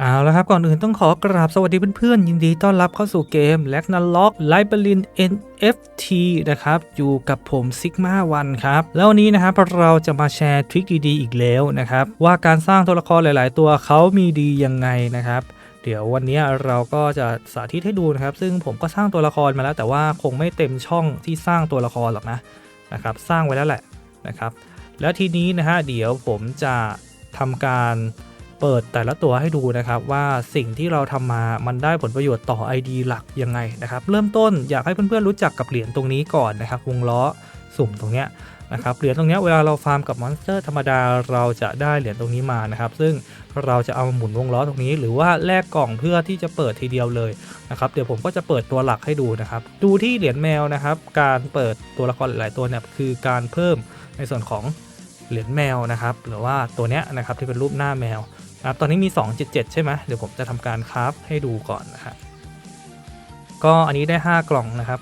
เอาละครับก่อนอื่นต้องขอกราบสวัสดีเพื่อนๆ ยินดีต้อนรับเข้าสู่เกม l a g n a l o c k l i b e r i n NFT นะครับ อยู่กับผม Sigma วันครับ แล้ววันนี้นะครับเราจะมาแชร์ทริคดีๆอีกแล้วนะครับ ว่าการสร้างตัวละครหลายๆ ตัวเขามีดียังไงนะครับเดี๋ยววันนี้เราก็จะสาธิตให้ดูนะครับ ซึ่งผมก็สร้างตัวละครมาแล้ว แต่ว่าคงไม่เต็มช่องที่สร้างตัวละครหรอกนะนะครับ สร้างไว้แล้วแหละนะครับ แล้วทีนี้นะฮะเดี๋ยวผมจะทำการ เปิดแต่ละตัวให้ดูนะครับว่าสิ่งที่เราทำมามันได้ผลประโยชน์ต่อ ID หลักยังไงนะครับ เริ่มต้นอยากให้เพื่อนๆรู้จักกับเหรียญตรงนี้ก่อนนะครับวงล้อสุ่มตรงเนี้ยนะครับเหรียญตรงเนี้ยเวลาเราฟาร์มกับมอนสเตอร์ธรรมดาเราจะได้เหรียญตรงนี้มานะครับ ซึ่งเราจะเอามาหมุนวงล้อตรงนี้ หรือว่าแลกกล่องเพื่อที่จะเปิดทีเดียวเลยนะครับเดี๋ยวผมก็จะเปิดตัวหลักให้ดูนะครับ ดูที่เหรียญแมวนะครับ การเปิดตัวละครหลายตัวเนี่ยคือการเพิ่มในส่วนของเหรียญแมวนะครับ หรือว่าตัวเนี้ยนะครับที่เป็นรูปหน้าแมว ครับตอนนี้มี 277 ใช่ไหมเดี๋ยวผมจะทำการคราฟให้ดูก่อนนะครับก็อันนี้ได้ 5 กล่องนะครับ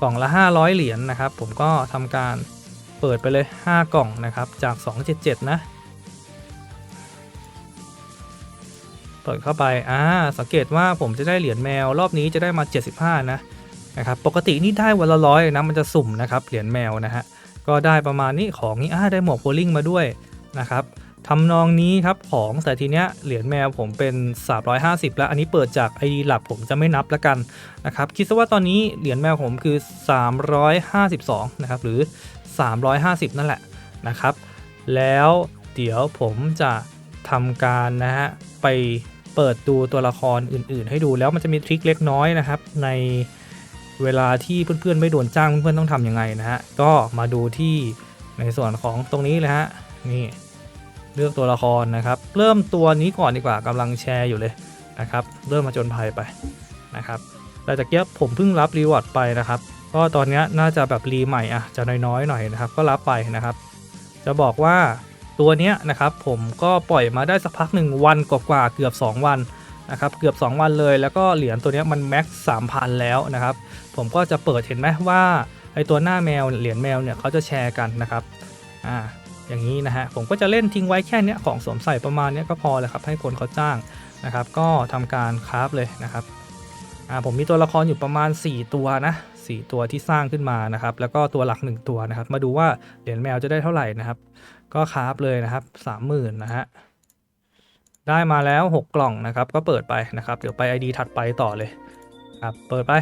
กล่องละ 500 เหรียญนะครับ ผมก็ทำการเปิดไปเลย 5 กล่องนะครับ จาก 277 นะเปิดเข้าไป อ่า สังเกตว่าผมจะได้เหรียญแมวรอบนี้จะได้มา 75 นะ นะครับ ปกตินี่ได้วันละร้อยนะ มันจะสุ่มนะครับ เหรียญแมวนะฮะ ก็ได้ประมาณนี้ของนี้อ่าได้หมวกโพลิงมาด้วยนะครับ ทำนองนี้ครับของแต่ทีเนี้ยเหรียญแมวผมเป็น 350 แล้วอันนี้เปิดจาก ID หลักผมจะไม่นับแล้วกันนะครับคิดซะว่าตอนนี้เหรียญแมวผมคือ 352 นะครับหรือ 350 นั่นแหละนะครับ แล้วเดี๋ยวผมจะทำการนะฮะไปเปิดดูตัวละครอื่น ๆ ให้ดูแล้วมันจะมีทริคเล็กน้อยนะครับ ในเวลาที่เพื่อนๆไม่โดนจ้างเพื่อนๆต้องทำยังไงนะฮะก็มาดูที่ในส่วนของตรงนี้เลยฮะนี่ เลือกตัวละครนะครับ เริ่มตัวนี้ก่อนดีกว่ากำลังแชร์อยู่เลยนะครับ เริ่มมาจนภัยไปนะครับแต่ตะเกียผมเพิ่งรับรีวอร์ดไปนะครับ ก็ตอนนี้น่าจะแบบรีใหม่อะจะน้อยๆหน่อยนะครับ ก็รับไปนะครับ จะบอกว่าตัวเนี้ยนะครับผมก็ปล่อยมาได้สักพักหนึ่งวันกว่าๆเกือบ 2 วันนะครับเกือบ 2 วันเลยแล้วก็เหรียญตัวนี้มันแม็กซ์สามพันแล้วนะครับ ผมก็จะเปิดเห็นไหมว่าไอตัวหน้าแมวเหรียญแมวเนี่ยเขาจะแชร์กันนะครับอ่า อย่างนี้นะฮะผมก็จะเล่นทิ้งไว้แค่นี้ของสวมใส่ประมาณนี้ก็พอเลยครับให้คนเขาจ้างนะครับก็ทำการคราฟเลยนะครับอ่าผมมีตัวละครอยู่ประมาณ 4 ตัวนะ4ตัวที่สร้างขึ้นมานะครับแล้วก็ตัวหลัก 1 ตัวนะครับ มาดูว่าเหรียญแมวจะได้เท่าไหร่นะครับ ก็คราฟเลยนะครับ30,000นะฮะได้มาแล้ว 6 กล่องนะครับ ก็เปิดไปนะครับ เดี๋ยวไป ID ถัดไปต่อเลยครับเปิดไป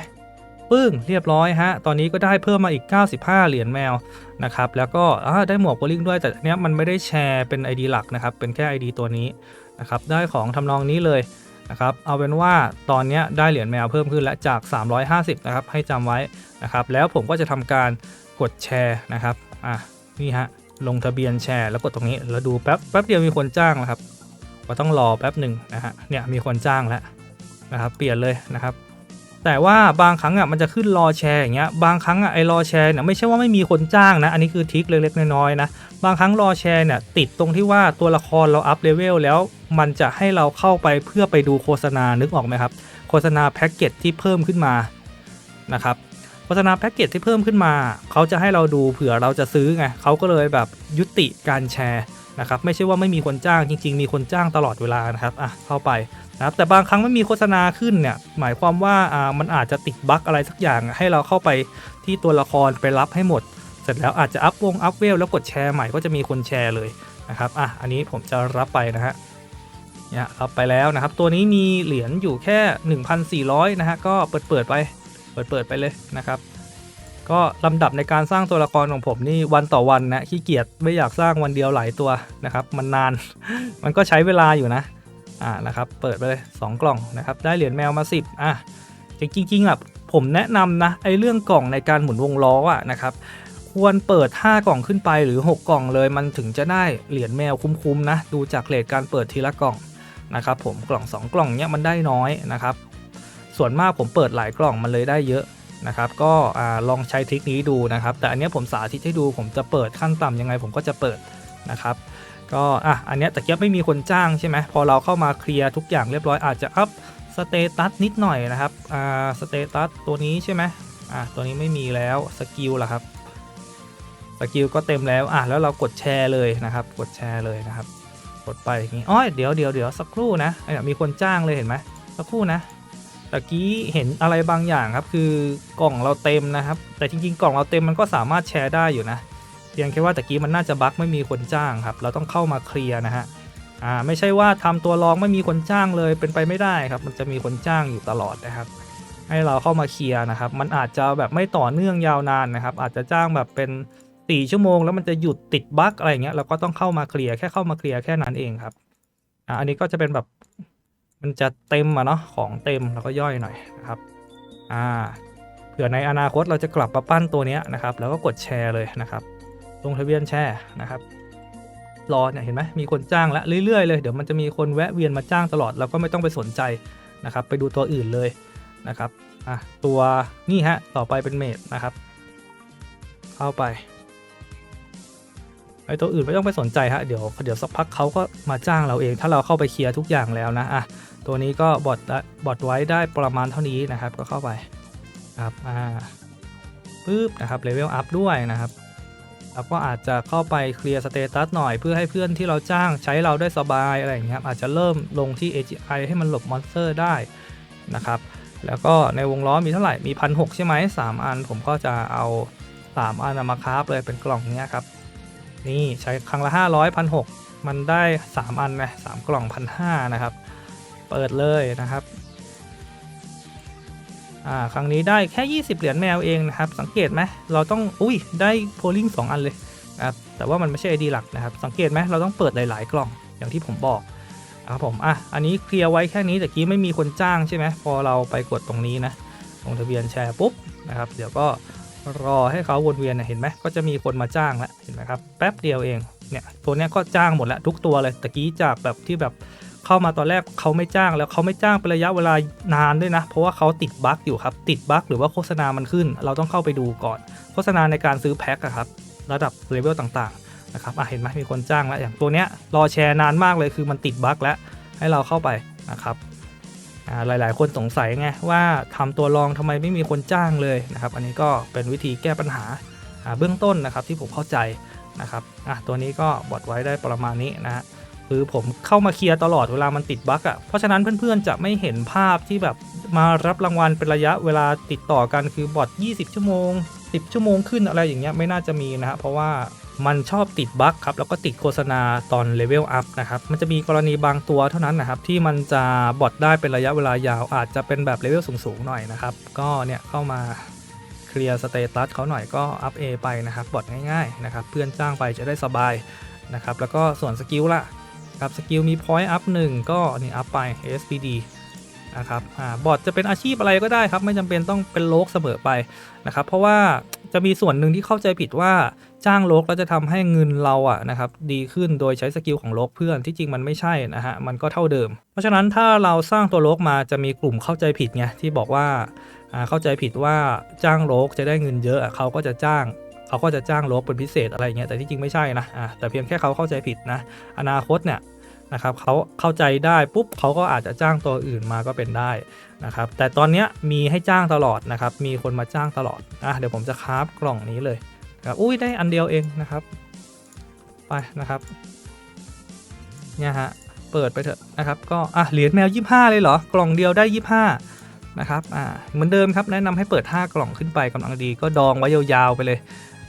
ปึ้งเรียบร้อยฮะ ตอนนี้ก็ได้เพิ่มมาอีก 95 เหรียญแมวนะครับ แล้วก็ได้หมวกโบลิ่งด้วย แต่เนี้ยมันไม่ได้แชร์เป็น ID หลักนะครับ เป็นแค่ ID ตัวนี้นะครับ ได้ของทำนองนี้เลยนะครับ เอาเป็นว่าตอนนี้ได้เหรียญแมวเพิ่มขึ้นและจาก 350 นะครับ ให้จำไว้นะครับ แล้วผมก็จะทำการกดแชร์นะครับ อะ นี่ฮะ ลงทะเบียนแชร์แล้วกดตรงนี้ แล้วดูแป๊บ แป๊บเดียวมีคนจ้างแล้วครับ ก็ต้องรอแป๊บหนึ่งนะฮะ เนี่ยมีคนจ้างแล้วนะครับ เปลี่ยนเลยนะครับ แต่ว่าบางครั้งอะมันจะขึ้นรอแชร์อย่างเงี้ยบางครั้งอะไอรอแชร์เนี่ยไม่ใช่ว่าไม่มีคนจ้างนะ อันนี้คือทิคเล็กๆน้อยๆนะบางครั้งรอแชร์เนี่ยติดตรงที่ว่าตัวละครเราอัพเลเวลแล้ว มันจะให้เราเข้าไปเพื่อไปดูโฆษณานึกออกไหมครับโฆษณาแพ็กเกจที่เพิ่มขึ้นมานะครับโฆษณาแพ็กเกจที่เพิ่มขึ้นมา เขาจะให้เราดูเผื่อเราจะซื้อไงเขาก็เลยแบบยุติการแชร์ นะครับไม่ใช่ว่าไม่มีคนจ้างจริง ๆ มีคนจ้างตลอดเวลานะครับอะเข้าไปนะครับแต่บางครั้งไม่มีโฆษณาขึ้นเนี่ยหมายความว่าอ่ามันอาจจะติดบั๊กอะไรสักอย่างให้เราเข้าไปที่ตัวละครไปรับให้หมด เสร็จแล้วอาจจะอัพวงอัพเวลแล้วกดแชร์ใหม่ก็จะมีคนแชร์เลยนะครับอะอันนี้ผมจะรับไปนะฮะเนี่ยรับไปแล้วนะครับ ตัวนี้มีเหรียญอยู่แค่ 1,400นะฮะก็เปิดเปิดไป เปิดเปิดไปเลยนะครับ ก็ลำดับในการสร้างตัวละครของผมนี่วันต่อวันนะขี้เกียจไม่อยากสร้างวันเดียวหลายตัวนะครับ มันนาน มันก็ใช้เวลาอยู่นะอ่านะครับ เปิดไปเลย 2 กล่องนะครับ ได้เหรียญแมวมา 10 อะจริงๆอะผมแนะนำนะไอ้เรื่องกล่องในการหมุนวงล้ออะนะครับควรเปิด 5 กล่องขึ้นไปหรือ 6 กล่องเลยมันถึงจะได้เหรียญแมวคุ้มๆนะ ดูจากเลทการเปิดทีละกล่องนะครับผมกล่อง 2 กล่องเนี้ยมันได้น้อยนะครับส่วนมากผมเปิดหลายกล่องมันเลยได้เยอะ นะครับก็ลองใช้ทริคนี้ดูนะครับ แต่อันนี้ผมสาธิตให้ดูผมจะเปิดขั้นต่ำยังไงผมก็จะเปิดนะครับก็อะอันนี้ตะเกียบไม่มีคนจ้างใช่ไหมพอเราเข้ามาเคลียร์ทุกอย่างเรียบร้อยอาจจะอัพสเตตัสนิดหน่อยนะครับอ่าสเตตัสตัวนี้ใช่ไหมอะตัวนี้ไม่มีแล้วสกิลล่ะครับสกิลก็เต็มแล้วอะแล้วเรากดแชร์เลยนะครับ กดแชร์เลยนะครับ กดไปอย่างงี้อ๋อเดี๋ยวเดี๋ยวเดี๋ยวสักครู่นะไอ้เนี่ยมีคนจ้างเลยเห็นไหมสักครู่นะ ตะกี้เห็นอะไรบางอย่างครับ คือกล่องเราเต็มนะครับ แต่จริงๆ กล่องเราเต็มมันก็สามารถแชร์ได้อยู่นะ เพียงแค่ว่าตะกี้มันน่าจะบั๊กไม่มีคนจ้างครับ เราต้องเข้ามาเคลียร์นะฮะ อ่าไม่ใช่ว่าทำตัวรองไม่มีคนจ้างเลยเป็นไปไม่ได้ครับ มันจะมีคนจ้างอยู่ตลอดนะครับ ให้เราเข้ามาเคลียร์นะครับ มันอาจจะแบบไม่ต่อเนื่องยาวนานนะครับ อาจจะจ้างแบบเป็นสี่ชั่วโมง แล้วมันจะหยุดติดบั๊กอะไรเงี้ย เราก็ต้องเข้ามาเคลียร์แค่เข้ามาเคลียร์แค่นั้นเองครับ อ่าอันนี้ก็จะเป็นแบบ มันจะเต็มอะเนาะของเต็มแล้วก็ย่อยหน่อยนะครับอ่าเผื่อในอนาคตเราจะกลับมาปั้นตัวนี้นะครับแล้วก็กดแชร์เลยนะครับลงทะเบียนแชร์นะครับรอเนี่ยเห็นไหมมีคนจ้างแล้วเรื่อยๆเลยเดี๋ยวมันจะมีคนแวะเวียนมาจ้างตลอดเราก็ไม่ต้องไปสนใจนะครับไปดูตัวอื่นเลยนะครับอะตัวนี่ฮะต่อไปเป็นเมดนะครับเข้าไปไอตัวอื่นไม่ต้องไปสนใจฮะเดี๋ยวเดี๋ยวสักพักเขาก็มาจ้างเราเอง ถ้าเราเข้าไปเคลียร์ทุกอย่างแล้วนะอะ ตัวนี้ก็บอทบอทไว้ได้ประมาณเท่านี้นะครับ ก็เข้าไปครับอ่าปึ๊บนะครับเลเวลอัพด้วยนะครับเราก็อาจจะเข้าไปเคลียร์สเตตัสหน่อยเพื่อให้เพื่อนที่เราจ้างใช้เราได้สบายอะไรอย่างเงี้ยครับอาจจะเริ่มลงที่ AGI ให้มันหลบมอนสเตอร์ได้นะครับ แล้วก็ในวงล้อมีเท่าไหร่ มีพันหใช่ไหมสามอัน ผมก็จะเอา 3 อันมาคราฟเลยเป็นกล่องเนี้ยครับ นี่ใช้ครั้งละ 500พันหมันได้ 3 อันนะสามกล่องพันห้านะครับ เปิดเลยนะครับอ่าครั้งนี้ได้แค่ 20 เหรียญแมวเองนะครับ สังเกตไหมเราต้องอุ้ยได้โพลิง2อันเลยนะครับแต่ว่ามันไม่ใช่ ID หลักนะครับสังเกตไหมเราต้องเปิดหลาย ๆ กล่องอย่างที่ผมบอกครับผมอะอันนี้เคลียร์ไว้แค่นี้แต่กี้ไม่มีคนจ้างใช่ไหมพอเราไปกดตรงนี้นะลงทะเบียนแชร์ปุ๊บนะครับเดี๋ยวก็รอให้เขาวนเวียนนะเห็นไหมก็จะมีคนมาจ้างแล้วเห็นไหมครับแป๊บเดียวเองเนี่ยตัวเนี้ยก็จ้างหมดแล้วทุกตัวเลยตะกี้จากแบบที่แบบ เข้ามาตอนแรกเขาไม่จ้างแล้วเขาไม่จ้างเป็นระยะเวลานานด้วยนะ เพราะว่าเขาติดบั๊กอยู่ครับ ติดบั๊กหรือว่าโฆษณามันขึ้น เราต้องเข้าไปดูก่อน โฆษณาในการซื้อแพ็คอะครับ ระดับเลเวลต่างๆนะครับอะเห็นไหมมีคนจ้างแล้วอย่างตัวเนี้ยรอแชร์นานมากเลยคือมันติดบั๊กแล้วให้เราเข้าไปนะครับอ่าหลายๆ คนสงสัยไงว่าทำตัวรองทำไมไม่มีคนจ้างเลยนะครับ อันนี้ก็เป็นวิธีแก้ปัญหาเบื้องต้นนะครับที่ผมเข้าใจนะครับอะตัวนี้ก็บอดไว้ได้ประมาณนี้นะฮะ คือผมเข้ามาเคลียร์ตลอดเวลามันติดบั๊กอะเพราะฉะนั้นเพื่อนๆจะไม่เห็นภาพที่แบบมารับรางวัลเป็นระยะเวลาติดต่อกันคือบอท20 ชั่วโมง 10 ชั่วโมงขึ้นอะไรอย่างเงี้ยไม่น่าจะมีนะฮะเพราะว่ามันชอบติดบั๊กครับแล้วก็ติดโฆษณาตอนเลเวลอัพนะครับมันจะมีกรณีบางตัวเท่านั้นนะครับที่มันจะบอทได้เป็นระยะเวลายาว อาจจะเป็นแบบเลเวลสูงๆหน่อยนะครับก็เนี่ยเข้ามาเคลียร์สเตตัสเขาหน่อยก็อัพ A ไปนะครับบอทง่ายๆนะครับเพื่อนจ้างไปจะได้สบายนะครับแล้วก็ส่วนสกิลล่ะ ครับสกิลมี point up 1ก็นี่อัพไป SPD นะครับอ่าบอทจะเป็นอาชีพอะไรก็ได้ครับ ไม่จำเป็นต้องเป็นโลกเสมอไปนะครับ เพราะว่าจะมีส่วนหนึ่งที่เข้าใจผิดว่าจ้างโลกแล้วจะทำให้เงินเราอะนะครับดีขึ้นโดยใช้สกิลของโลกเพื่อนที่จริงมันไม่ใช่นะฮะมันก็เท่าเดิม เพราะฉะนั้นถ้าเราสร้างตัวโลกมาจะมีกลุ่มเข้าใจผิดไงที่บอกว่าอ่าเข้าใจผิดว่าจ้างโลกจะได้เงินเยอะเขาก็จะจ้าง เขาก็จะจ้างลกเป็นพิเศษอะไรเงี้ยแต่ที่จริงไม่ใช่นะอ่าแต่เพียงแค่เขาเข้าใจผิดนะ อนาคตเนี่ยนะครับเขาเข้าใจได้ปุ๊บเขาก็อาจจะจ้างตัวอื่นมาก็เป็นได้นะครับ แต่ตอนนี้มีให้จ้างตลอดนะครับ มีคนมาจ้างตลอดอะเดี๋ยวผมจะคราฟกล่องนี้เลยนะครับอุ้ยได้อันเดียวเองนะครับ ไปนะครับเนี่ยฮะเปิดไปเถอะนะครับ ก็อะเหรียญแมว 25 เลยเหรอกล่องเดียวได้ 25นะครับอ่าเหมือนเดิมครับแนะนำให้เปิด 5 กล่องขึ้นไปกำลังดีก็ดองไว้ยาวๆไปเลย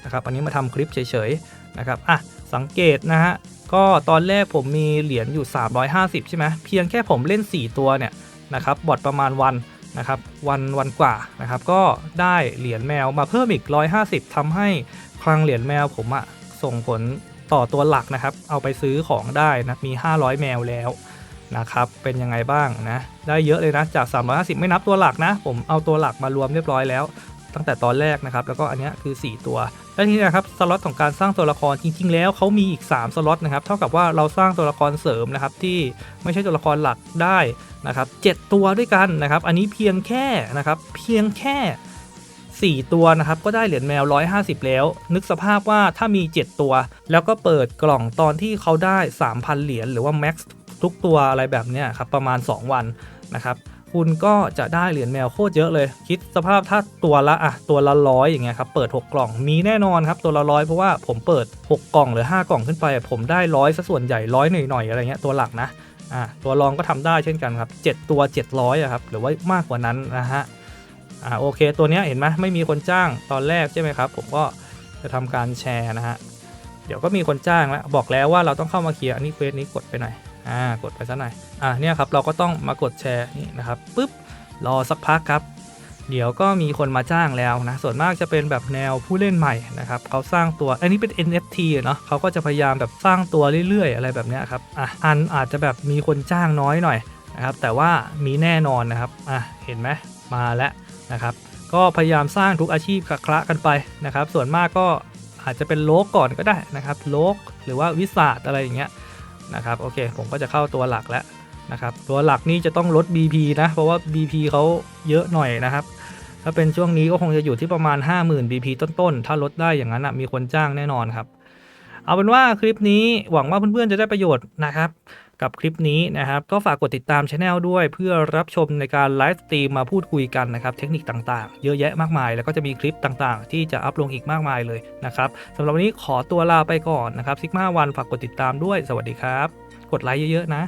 นะครับอันนี้มาทำคลิปเฉยๆนะครับอะสังเกตนะฮะก็ตอนแรกผมมีเหรียญอยู่ 350 ใช่ไหมเพียงแค่ผมเล่น 4 ตัวเนี่ยนะครับบอทประมาณวันนะครับวันวันกว่านะครับก็ได้เหรียญแมวมาเพิ่มอีก 150ทำให้คลังเหรียญแมวผมอะส่งผลต่อตัวหลักนะครับ เอาไปซื้อของได้นะมี 500 แมวแล้วนะครับเป็นยังไงบ้างนะได้เยอะเลยนะจาก 350 ไม่นับตัวหลักนะ ผมเอาตัวหลักมารวมเรียบร้อยแล้ว ตั้งแต่ตอนแรกนะครับแล้วก็อันนี้คือ 4 ตัว และทีนี้นะครับสล็อตของการสร้างตัวละครจริง ๆ แล้วเขามีอีก 3 สล็อตนะครับเท่ากับว่าเราสร้างตัวละครเสริมนะครับที่ไม่ใช่ตัวละครหลักได้นะครับ7ตัวด้วยกันนะครับอันนี้เพียงแค่นะครับเพียงแค่ 4 ตัวนะครับก็ได้เหรียญแมว 150 แล้ว นึกสภาพว่าถ้ามี 7 ตัว แล้วก็เปิดกล่องตอนที่เขาได้ 3,000 เหรียญหรือว่าแม็กซ์ทุกตัวอะไรแบบนี้ครับประมาณ 2 วันนะครับ คุณก็จะได้เหรียญแมวโคตรเยอะเลย คิดสภาพถ้าตัวละอะตัวละร้อยอย่างเงี้ยครับเปิด 6 กล่องมีแน่นอนครับตัวละร้อยเพราะว่าผมเปิด 6 กล่องหรือ 5 กล่องขึ้นไป ผมได้ร้อยซะส่วนใหญ่ร้อยหน่อยๆอะไรเงี้ยตัวหลักนะอะตัวรองก็ทำได้เช่นกันครับ 7 ตัว 700อะครับหรือว่ามากกว่านั้นนะฮะอ่าโอเคตัวเนี้ยเห็นไหมไม่มีคนจ้างตอนแรกใช่ไหมครับ ผมก็จะทำการแชร์นะฮะเดี๋ยวก็มีคนจ้างแล้วบอกแล้วว่าเราต้องเข้ามาเคลียร์อันนี้เควสนี้กดไปหน่อย อ่ากดไปซะหน่อยอ่าเนี่ยครับเราก็ต้องมากดแชร์นี่นะครับปุ๊บรอสักพักครับ เดี๋ยวก็มีคนมาจ้างแล้วนะ ส่วนมากจะเป็นแบบแนวผู้เล่นใหม่นะครับเขาสร้างตัวอันนี้เป็น NFT เนาะเขาก็จะพยายามแบบสร้างตัวเรื่อยๆ อะไรแบบนี้ครับอะอันอาจจะแบบมีคนจ้างน้อยหน่อยนะครับแต่ว่ามีแน่นอนนะครับอะเห็นไหมมาแล้วนะครับก็พยายามสร้างทุกอาชีพคละกันไปนะครับ ส่วนมากก็อาจจะเป็นโลกก่อนก็ได้นะครับโลกหรือว่าวิสาดอะไรอย่างเงี้ย นะครับโอเคผมก็จะเข้าตัวหลักแล้วนะครับตัวหลักนี่จะต้องลด BP นะ เพราะว่า BP เขาเยอะหน่อยนะครับถ้าเป็นช่วงนี้ก็คงจะอยู่ที่ประมาณ 50,000 BP ต้นๆ ถ้าลดได้อย่างนั้นนะมีคนจ้างแน่นอนครับ เอาเป็นว่าคลิปนี้หวังว่าเพื่อนๆจะได้ประโยชน์นะครับ กับคลิปนี้นะครับ ก็ฝากกดติดตามช anel ด้วยเพื่อรับชมในการไลฟ์สตรีมมาพูดคุยกันนะครับเทคนิคต่างๆ เยอะแยะมากมาย แล้วก็จะมีคลิปต่างๆ ที่จะอัพลงอีกมากมายเลยนะครับสำหรับวันนี้ขอตัวลาไปก่อนนะครับซิกมาวันฝากกดติดตามด้วยสวัสดีครับ กดไลค์เยอะๆนะ